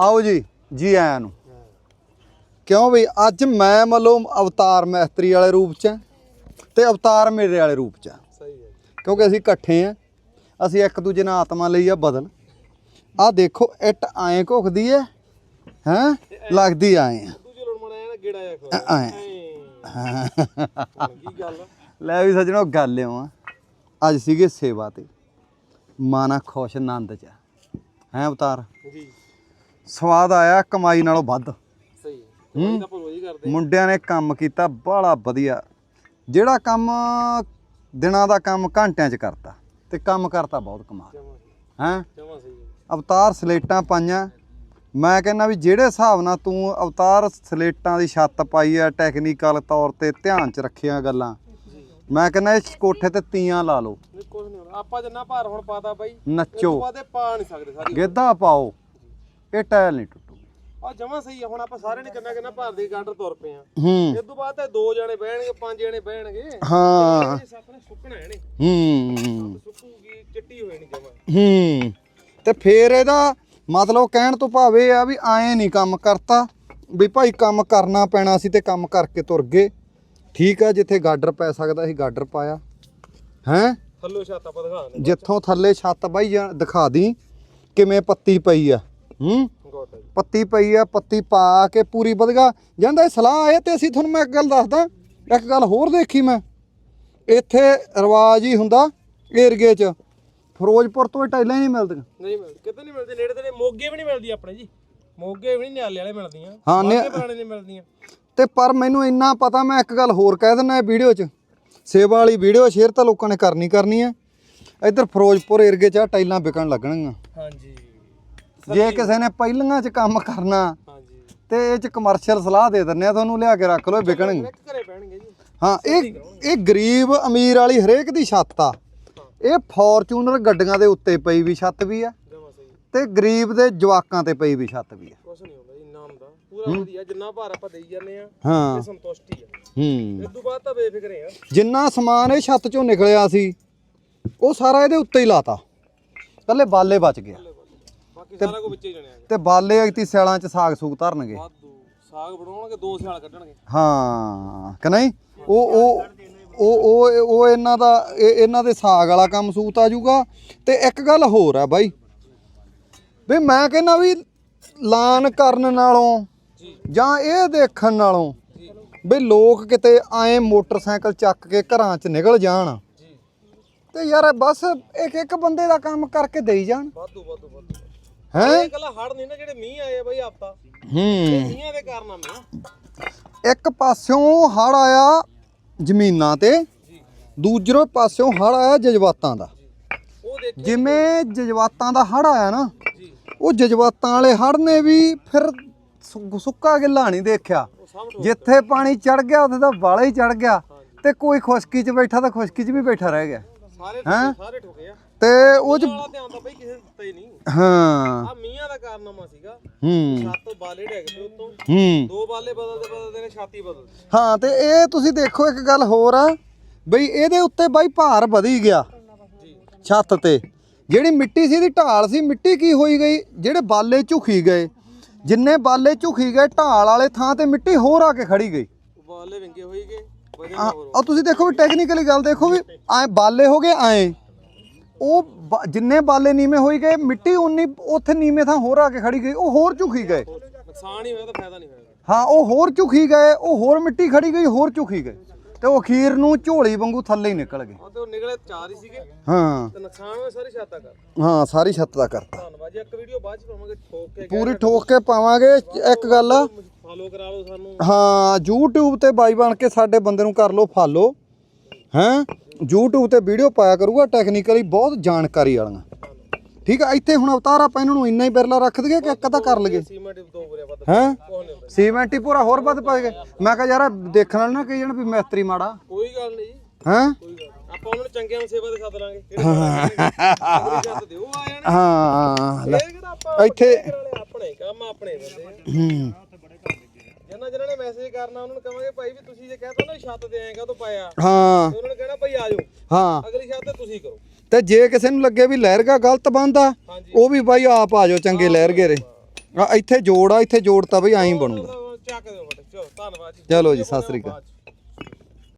ਆਓ ਜੀ ਜੀ ਆਇਆਂ ਨੂੰ। ਕਿਉਂ ਵੀ ਅੱਜ ਮੈਂ ਮਤਲਬ ਅਵਤਾਰ ਮੈਸਤਰੀ ਵਾਲੇ ਰੂਪ ਚ ਤੇ ਅਵਤਾਰ ਮੇਰੇ ਵਾਲੇ ਰੂਪ ਚ ਆਂ। ਸਹੀ ਹੈ ਕਿਉਂਕਿ ਅਸੀਂ ਇਕੱਠੇ ਆ ਅਸੀਂ ਇੱਕ ਦੂਜੇ ਨਾਲ ਆਤਮਾ ਲਈ ਆ ਬਦਲ। ਆ ਦੇਖੋ ਇੱਟ ਐਂ ਘੁਖਦੀ ਐ ਹੈਂ? ਲੱਗਦੀ ਆਏ ਆ। ਦੂਜੇ ਲੋੜ ਮਣਾ ਨਾ ਗੇੜਾ ਜਾ ਖੋ ਐਂ। ਕੀ ਗੱਲ ਆ? ਲੈ ਵੀ ਸੱਜਣੋ ਗੱਲ ਇਉਂ ਆ। ਅੱਜ ਸੀਗੇ ਸੇਵਾ ਤੇ। ਮਾਨਾ ਖੁਸ਼ ਆਨੰਦ ਚ ਹੈ ਅਵਤਾਰ? ਜੀ। ਸਵਾਦ ਆਇਆ ਕਮਾਈ ਨਾਲੋਂ ਵੱਧ। ਸਹੀ ਹੈ। ਤਾਂ ਕਰਦੇ ਮੁੰਡਿਆਂ ਨੇ ਕੰਮ ਕੀਤਾ ਬੜਾ ਵਧੀਆ। ਜਿਹੜਾ ਕੰਮ ਦਿਨਾਂ ਦਾ ਕੰਮ ਘੰਟਿਆਂ ਚ ਕਰਤਾ ਤੇ ਕੰਮ ਕਰਤਾ ਬਹੁਤ ਕਮਾਲ। ਹੈ? ਜਮਾ ਸਹੀ ਹੈ। ਅਵਤਾਰ ਸਲੇਟਾਂ ਪਾਈਆਂ। ਮੈਂ ਕਹਿੰਦਾ ਵੀ ਜਿਹੜੇ ਹਿਸਾਬ ਨਾਲ ਤੂੰ ਅਵਤਾਰ ਸਲੇਟਾਂ ਦੀ ਛੱਤ ਪਾਈ ਆ ਟੈਕਨੀਕਲ ਤੌਰ ਤੇ ਧਿਆਨ ਚ ਰੱਖੀਆਂ ਗੱਲਾਂ ਮੈਂ ਕਹਿੰਦਾ ਇਸ ਕੋਠੇ ਤੇ ਤੀਆਂ ਲਾ ਲਓ। ਕੁਝ ਨਹੀਂ ਆਪਾਂ ਜਿੰਨਾ ਭਾਰ ਹੁਣ ਪਾਤਾ ਬਾਈ ਨੱਚੋ। ਪਾ ਨਹੀਂ ਸਕਦੇ ਸਾਰੀ ਗਿੱਧਾ ਪਾਓ। ਇਹ ਟਾਇਲ ਨਹੀਂ ਟੁੱਟੂਗੀ। ਆ ਜਮਾ ਸਹੀ ਆ ਹੁਣ ਆਪਾਂ ਸਾਰੇ ਨੇ ਕਿੰਨਾ ਕਿੰਨਾ ਭਾਰ ਦੇ ਗਾਡਰ ਤੁਰ ਪਏ ਆ। ਹੂੰ। ਇਸ ਤੋਂ ਬਾਅਦ ਤਾਂ ਦੋ ਜਣੇ ਬਹਿਣਗੇ ਪੰਜ ਜਣੇ ਬਹਿਣਗੇ। ਹਾਂ। ਇਹ ਸੱਪ ਨੇ ਸੁੱਕਣਾ ਹੈ ਨੇ ਹੂੰ। ਸੁੱਕੂਗੀ ਚਿੱਟੀ ਨਹੀਂ ਜਮਾ। ਹੂੰ। ਤੇ ਫੇਰ ਇਹਦਾ ਮਤਲਬ ਕਹਿਣ ਤੋਂ ਭਾਵ ਆ ਵੀ ਐਂ ਨਹੀਂ ਕੰਮ ਕਰਤਾ ਵੀ ਭਾਈ ਕੰਮ ਕਰਨਾ ਪੈਣਾ ਸੀ ਤੇ ਕੰਮ ਕਰਕੇ ਤੁਰ ਗਏ। ਠੀਕ ਆ ਜਿੱਥੇ ਗਾਡਰ ਪੈ ਸਕਦਾ ਸੀ ਗਾਡਰ ਪਾਇਆ। ਹੈਂ? ਥੱਲੋਂ ਛੱਤ ਆਪਾਂ ਦਿਖਾ ਦਿੰਦੇ ਜਿੱਥੋਂ ਥੱਲੇ ਛੱਤ ਬਾਈ ਦਿਖਾ ਦੀ ਕਿਵੇਂ ਪੱਤੀ ਪਈ ਆ। ਹੂੰ? ਪੱਤੀ ਪਈ ਆ ਪੱਤੀ ਪਾ ਕੇ ਪੂਰੀ ਵਧਗਾ। ਜਾਂਦਾ ਇਹ ਸਲਾਹ ਆਏ ਤੇ ਅਸੀਂ ਤੁਹਾਨੂੰ ਮੈਂ ਇੱਕ ਗੱਲ ਦੱਸਦਾ ਇੱਕ ਗੱਲ ਹੋਰ ਦੇਖੀ ਮੈਂ। ਇੱਥੇ ਰਿਵਾਜ ਹੀ ਹੁੰਦਾ ਏਰੀਏ 'ਚ। ਫਿਰੋਜ਼ਪੁਰ ਤੋਂ ਇਹ ਟਾਈਲਾਂ ਹੀ ਨਹੀਂ ਮਿਲਦੀਆਂ। ਨਹੀਂ ਮਿਲਦੀ ਕਿਤੇ ਨਹੀਂ ਮਿਲਦੀ ਨੇੜੇ ਤੇ ਮੋਗੇ ਵੀ ਨਹੀਂ ਮਿਲਦੀ ਆਪਣੇ ਜੀ। ਮੋਗੇ ਵੀ ਨਹੀਂ ਨਿਆਲੇ ਵਾਲੇ ਮਿਲਦੀਆਂ। ਹਾਂ, ਨਿਆ- ਬਾਗੇ ਪੁਰਾਣੇ ਨਹੀਂ ਮਿਲਦੀਆਂ। ਤੇ ਪਰ ਮੈਨੂੰ ਇੰਨਾ ਪਤਾ ਮੈਂ ਇੱਕ ਗੱਲ ਹੋਰ ਕਹਿ ਦਿੰਦਾ ਇਹ ਵੀਡੀਓ 'ਚ। ਸੇਵਾ ਵਾਲੀ ਵੀਡੀਓ ਸ਼ੇਅਰ ਤਾਂ ਲੋਕਾਂ ਨੇ ਕਰਨੀ ਕਰਨੀ ਆ। ਇੱਧਰ ਫਿਰੋਜ਼ਪੁਰ ਏਰੀਏ 'ਚ ਆਹ ਟਾਈਲਾਂ ਵਿਕਣ ਲੱਗਣਗੀਆਂ। ਹਾਂਜੀ। ਜੇ ਕਿਸੇ ਨੇ ਪਹਿਲੀਆਂ 'ਚ ਕੰਮ ਕਰਨਾ ਹਾਂਜੀ। ਤੇ ਇਹ 'ਚ ਕਮਰਸ਼ੀਅਲ ਸਲਾਹ ਦੇ ਦਿੰਨੇ ਆ ਤੁਹਾਨੂੰ ਲਿਆ ਕੇ ਰੱਖ ਲਓ ਇਹ ਵਿਕਣਗੇ। ਇੱਕ ਘਰੇ ਪੈਣਗੇ ਜੀ। ਹਾਂ ਇਹ ਇਹ ਗਰੀਬ ਅਮੀਰ ਵਾਲੀ ਹਰੇਕ ਦੀ ਛੱਤ ਆ। ਇਹ ਫੋਰਚੂਨਰ ਗੱਡੀਆਂ ਦੇ ਉੱਤੇ ਪਈ ਵੀ ਛੱਤ ਵੀ ਆ ਜਮਾ ਸਹੀ। ਤੇ ਗਰੀਬ ਦੇ ਜਵਾਕਾਂ ਤੇ ਪਈ ਵੀ ਛੱਤ ਵੀ ਆ। ਕੁਛ ਨਹੀਂ ਹੁੰਦਾ ਜੀ ਇੰਨਾ ਹੁੰਦਾ ਪੂਰਾ ਵਧੀਆ ਜਿੰਨਾ ਭਾਰ ਆਪਾਂ ਦੇਈ ਜਾਂਦੇ ਆ ਹਾਂ। ਇਹ ਸੰਤੁਸ਼ਟੀ ਆ। ਹੂੰ। ਇਸ ਤੋਂ ਬਾਅਦ ਤਾਂ ਬੇਫਿਕਰੇ ਆ। ਜਿੰਨਾ ਸਮਾਨ ਇਹ ਛੱਤ ਚੋਂ ਨਿਕਲਿਆ ਸੀ ਉਹ ਸਾਰਾ ਇਹਦੇ ਉੱਤੇ ਹੀ ਲਾਤਾ। ਕੱਲੇ ਬਾਲੇ ਬਚ ਗਿਆ। ਬਾਕੀ ਸਾਰਾ ਕੁਝ ਵਿੱਚੇ ਹੀ ਜਣਿਆ ਤੇ ਬਾਲੇ ਅਗਤੀ ਸਿਆਲਾਂ 'ਚ ਸਾਗ ਸੂਗ ਧਰਨਗੇ। ਵਾਧੂ ਸਾਗ ਬਣਾਉਣਗੇ ਦੋ ਸਿਆਲ ਕੱਢਣਗੇ। ਹਾਂ ਕਿ ਨਹੀਂ? ਉਹ ਉਹ ਉਹ ਉਹ ਉਹ ਇਹਨਾਂ ਦਾ ਇਹ- ਇਹਨਾਂ ਦੇ ਸਾਗ ਵਾਲਾ ਕੰਮ ਸੂਤ ਆ ਜਾਊਗਾ। ਤੇ ਇੱਕ ਗੱਲ ਹੋਰ ਆ ਬਾਈ। ਵੀ ਮੈਂ ਕਹਿੰਦਾ ਵੀ ਲਾਨ ਕਰਨ ਨਾਲੋਂ ਜੀ। ਜਾਂ ਇਹ ਦੇਖਣ ਨਾਲੋਂ ਜੀ। ਵੀ ਲੋਕ ਕਿਤੇ ਆਏ ਮੋਟਰਸਾਈਕਲ ਚੱਕ ਕੇ ਘਰਾਂ 'ਚ ਨਿਕਲ ਜਾਣ। ਜੀ। ਤੇ ਯਾਰ ਬਸ ਇੱਕ ਇੱਕ ਬੰਦੇ ਦਾ ਕੰਮ ਕਰਕੇ ਦੇਈ ਜਾਣ। ਵਾਧੂ ਵਾਧੂ ਵਾਧੂ। ਹੈ? ਇਹ ਗੱਲਾਂ ਹੜ ਨਹੀਂ ਨਾ ਜਿਹੜੇ ਮੀਂਹ ਆਏ ਆ ਬਈ ਹਫਤਾ। ਹੂੰ। ਮੀਂਹਾਂ ਦੇ ਕਾਰਨਾਮੇ ਆ ਇੱਕ ਪਾਸਿਓਂ ਹੜ ਆਇਆ ਜ਼ਮੀਨਾਂ ਤੇ ਜੀ। ਦੂਜਰੇ ਪਾਸਿਓਂ ਹੜ ਆਇਆ ਜਜ਼ਬਾਤਾਂ ਦਾ। ਉਹ ਦੇਖ ਜਿਵੇਂ ਜਜ਼ਬਾਤਾਂ ਦਾ ਹੜ ਆਇਆ ਨਾ ਜੀ। ਉਹ ਜਜ਼ਬਾਤਾਂ ਵਾਲੇ ਹੜ ਨੇ ਵੀ ਫਿਰ ਸੁ- ਸੁੱਕਾ ਗਿੱਲਾ ਨਹੀਂ ਦੇਖਿਆ। ਉਹ ਜਿੱਥੇ ਪਾਣੀ ਚੜ ਗਿਆ ਉੱਥੇ ਤਾਂ ਵਾਲਾ ਹੀ ਚੜ ਗਿਆ। ਤੇ ਕੋਈ ਖੁਸ਼ਕੀ 'ਚ ਬੈਠਾ ਤਾਂ ਖੁਸ਼ਕੀ 'ਚ ਵੀ ਬੈਠਾ ਰਹਿ ਗਿਆ। ਸਾਰੇ ਠੋਕੇ ਸਾਰੇ ਠੋਕੇ ਆ। ਤੇ ਉਹ 'ਚ ਵਾਲਾ ਧਿਆਨ ਤਾਂ ਬਈ ਕਿਸੇ ਨੇ ਦਿੱਤਾ ਹੀ ਨਹੀਂ। ਹਾਂ। ਆ ਮੀਂਹਾਂ ਦਾ ਕਾਰਨਾਮਾ ਸੀਗਾ। ਹੂੰ। ਛੱਤ ਤੋਂ ਬਾਲੇ ਡਿੱਗ ਪਏ ਉਤੋਂ। ਹੂੰ। ਦੋ ਬਾਲੇ ਬਦਲਦੇ ਬਦਲਦੇ ਨੇ ਛਾਤੀ ਬਦਲ ਹਾਂ ਤੇ ਇਹ ਤੁਸੀਂ ਦੇਖੋ ਇੱਕ ਗੱਲ ਹੋਰ ਆ ਬਈ ਇਹਦੇ ਉੱਤੇ ਬਾਈ ਭਾਰ ਵਧੀ ਗਿਆ। ਛੱਤ ਤੇ। ਜਿਹੜੀ ਮਿੱਟੀ ਸੀ ਇਹਦੀ ਢਾਲ ਸੀ ਮਿੱਟੀ ਕੀ ਹੋਈ ਗਈ? ਜਿਹੜੇ ਬਾਲੇ ਝੁਕੀ ਗਏ ਜਿੰਨੇ ਬਾਲੇ ਝੁਕੀ ਗਏ ਢਾਲ ਵਾਲੇ ਥਾਂ ਤੇ ਮਿੱਟੀ ਹੋਰ ਆ ਕੇ ਖੜੀ ਗਈ। ਬਾਲੇ ਵਿੰਗੇ ਹੋਈ ਹੋਰ ਆ ਤੁਸੀਂ ਦੇਖੋ ਵੀ ਟੈਕਨੀਕਲੀ ਗੱਲ ਦੇਖੋ ਵੀ ਐ ਬਾਲੇ ਹੋ ਗਏ ਐ। ਉਹ ਜਿੰਨੇ ਬਾਲੇ ਨੀਵੇਂ ਹੋਈ ਗਏ ਮਿੱਟੀ ਉਨੀ ਉੱਥੇ ਨੀਵੇਂ ਥਾਂ ਹੋਰ ਆ ਕੇ ਖੜੀ ਗਈ ਉਹ ਹੋਰ ਝੁਕੀ ਗਏ। ਨੁਕਸਾਨ ਹੀ ਹੋਇਆ ਤਾਂ ਫਾਇਦਾ ਨਹੀਂ ਹੋਇਆ। ਹਾਂ ਉਹ ਹੋਰ ਝੁਕੀ ਗਏ ਉਹ ਹੋਰ ਮਿੱਟੀ ਖੜੀ ਗਈ ਹੋਰ ਝੁਕੀ ਗਏ। ਤੇ ਉਹ ਅਖੀਰ ਨੂੰ ਝੋਲੀ ਵਾਂਗੂ ਥੱਲੇ ਹੀ ਨਿਕਲ ਗਏ। ਆ ਤੇ ਉਹ ਨਿਕਲੇ ਚਾਰ ਹੀ ਸੀਗੇ। ਹਾਂ। ਤੇ ਨੁਕਸਾਨ ਹੋਇਆ ਸਾਰੀ ਛੱਤ ਦਾ ਕਰ ਹਾਂ ਸਾਰੀ ਛੱਤ ਦਾ ਕਰਤਾ ਧੰਨਵਾਦ ਜੀ ਇੱਕ ਵੀਡੀਓ ਬਾਅਦ ਚ ਪਾਵਾਂਗੇ ਠੋਕ ਕੇ ਪੂਰੀ ਠੋਕ ਕੇ ਪਾਵਾਂਗੇ ਇੱਕ ਗੱਲ ਆ ਫਾਲੋ ਕਰਾ ਲਓ ਸਾਨੂੰ। ਹਾਂ YouTube ਤੇ ਬਾਈ ਬਣ ਕੇ ਸਾਡੇ ਬੰਦੇ ਨੂੰ ਕਰ ਲਓ ਫਾਲੋ। ਹੈਂ? YouTube ਤੇ ਵੀਡੀਓ ਪਾਇਆ ਕਰੂਗਾ ਟੈਕਨੀਕਲੀ ਬਹੁਤ ਜਾਣਕਾਰੀ ਵਾਲੀਆਂ। ਠੀਕ ਆ ਇੱਥੇ ਹੁਣ ਅਵਤਾਰ ਆਪਾਂ ਇਹਨਾਂ ਨੂੰ ਇੰਨਾ ਹੀ ਬਿਰਲਾ ਰੱਖ ਦਈਏ ਕਿ ਇੱਕ ਅੱਧਾ ਕਰ ਲਈਏ। ਸੀਮੈਂਟ ਦੋ ਬੁਰੇ ਵੱਧ ਹੈਂ? ਸੀਮੈਂਟ ਹੀ ਪੂਰਾ ਹੋਰ ਵੱਧ ਪਾ ਗਏ ਮੈਂ ਕਿਹਾ ਯਾਰ ਦੇਖਣ ਵਾਲੇ ਨਾ ਕਹੀ ਜਾਣ ਵੀ ਮਿਸਤਰੀ ਮਾੜਾ। ਕੋਈ ਗੱਲ ਨਹੀਂ। ਹੈਂ। ਆਪਾਂ ਉਹਨਾਂ ਨੂੰ ਚੰਗਿਆਂ ਨੂੰ ਸੇਵਾ ਦੇ ਸੱਦ ਲਾਂਗੇ। ਹਾਂ। ਆਪਾਂ ਇੱਥੇ ਆਪਣੇ ਕੰਮ ਆਪਣੇ ਬੰਦੇ। ਹੂੰ। ਜਿਹਨਾਂ ਜਿਹਨਾਂ ਨੇ ਮੈਸੇਜ ਕਰਨਾ ਉਹਨਾਂ ਨੂੰ ਕਹਾਂਗੇ ਭਾਈ ਵੀ ਤੁਸੀਂ ਜੇ ਕਹਤਾ ਨਾ ਛੱਤ ਤੇ ਆਏਗਾ ਤਾਂ ਪਾਇਆ ਹਾਂ। ਤੇ ਉਹਨਾਂ ਨੇ ਕਹਿਣਾ ਭਾਈ ਆ ਜਾਓ। ਹਾਂ। ਅਗਲੀ ਛੱਤ ਤੇ ਤੁਸੀਂ ਕਰੋ। ਤੇ ਜੇ ਕਿਸੇ ਨੂੰ ਲੱਗੇ ਵੀ ਲਹਿਰਗਾ ਗਲਤ ਬੰਦਾ ਹਾਂਜੀ। ਉਹ ਵੀ ਬਾਈ ਆਪ ਆ ਜਾਓ ਚੰਗੇ ਲਹਿਰਗੇ ਰੇ ਆ ਇੱਥੇ ਜੋੜ ਆ ਇੱਥੇ ਜੋੜ ਤਾਂ ਬਈ ਐਂ ਬਣੂਗਾ। ਚੱਕ ਦਿਓ ਫਟ ਚਲੋ ਧੰਨਵਾਦ ਜੀ। ਚਲੋ ਜੀ ਸਤਿ ਸ੍ਰੀ ਅਕਾਲ।